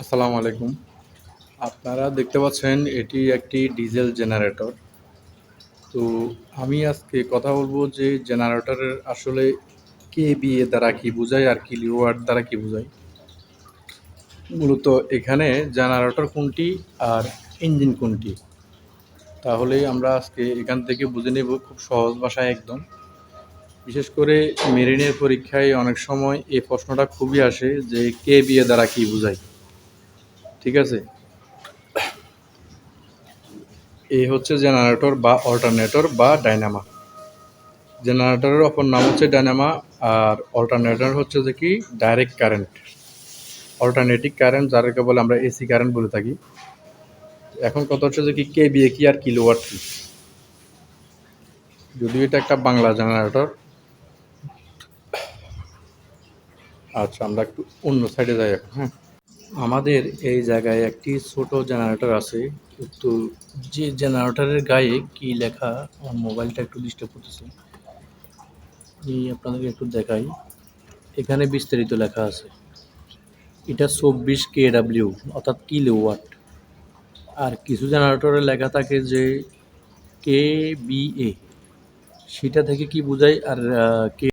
আসসালামু আলাইকুম। আপনারা দেখতে পাচ্ছেন, এটি একটি ডিজেল জেনারেটর। তো আমি আজকে কথা বলব যে জেনারেটরের আসলে কে বিয়ে দ্বারা কি বোঝায় আর কি কিলোওয়াট দ্বারা কি বোঝায়। মূলত এখানে জেনারেটর কোনটি আর ইঞ্জিন কোনটি। তাহলে আমরা আজকে এখান থেকে বুঝে নেব খুব সহজ ভাষায় একদম। বিশেষ করে মেরিনের পরীক্ষায় অনেক সময় এই প্রশ্নটা খুবই আসে যে কে বিয়ে দ্বারা কি বোঝায়। ঠিক আছে? এই হচ্ছে জেনারেটর বা অল্টারনেটর বা ডাইনামা। জেনারেটরের অপর নাম হচ্ছে ডাইনামা আর অল্টারনেটর হচ্ছে যে কি? Direct current. অল্টারনেটিভ কারেন্ট যাদেরকে বলে আমরা এসি কারেন্ট বলে থাকি। এখন কথা হচ্ছে যে কি কে বিয়ে কি আর কিলোওয়াট কি? যদিও এটা একটা বাংলা জেনারেটর। আচ্ছা আমরা একটু অন্য সাইডে যাই এখন হ্যাঁ? আমাদের এই জায়গায় একটি ছোট জেনারেটর আছে। কিন্তু যে জেনারেটরের গায়ে কি লেখা আমার মোবাইলটা একটু ডিস্টার্ব করতেছে। আমি আপনাদেরকে একটু দেখাই। এখানে বিস্তারিত লেখা আছে। এটা চব্বিশ কে ডাব্লিউ অর্থাৎ কিলো ওয়াট আর কিছু জেনারেটরে লেখা থাকে যে কে বি এ সেটা থেকে কি বোঝায়? আর কে